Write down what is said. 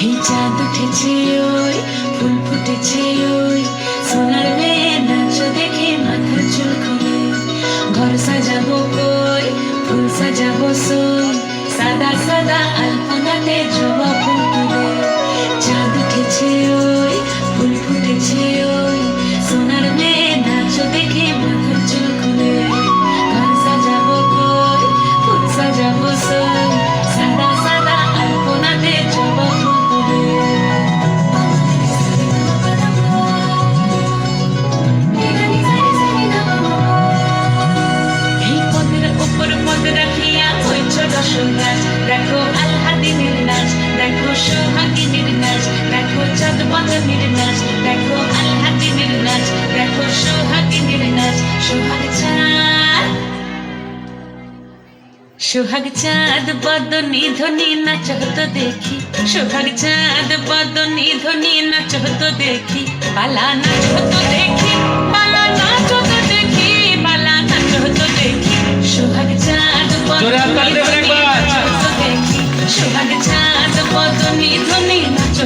এই চাঁদ উঠেছে ওই, ফুল ফুটেছে ওই। সোনার মেয়ে নাচ দেখে মাথা চুল ঘর সাজাবো কই, ফুল সাজাবো সই দেখো সোহাগ চাঁদ। বদনি ধ্বনি নাচ হতো দেখি, সোহাগ চাঁদ বদনি ধ্বনি নাচ হতো দেখি, বালা নাচ হতো দেখি। ধনী ধ্বনি নাচ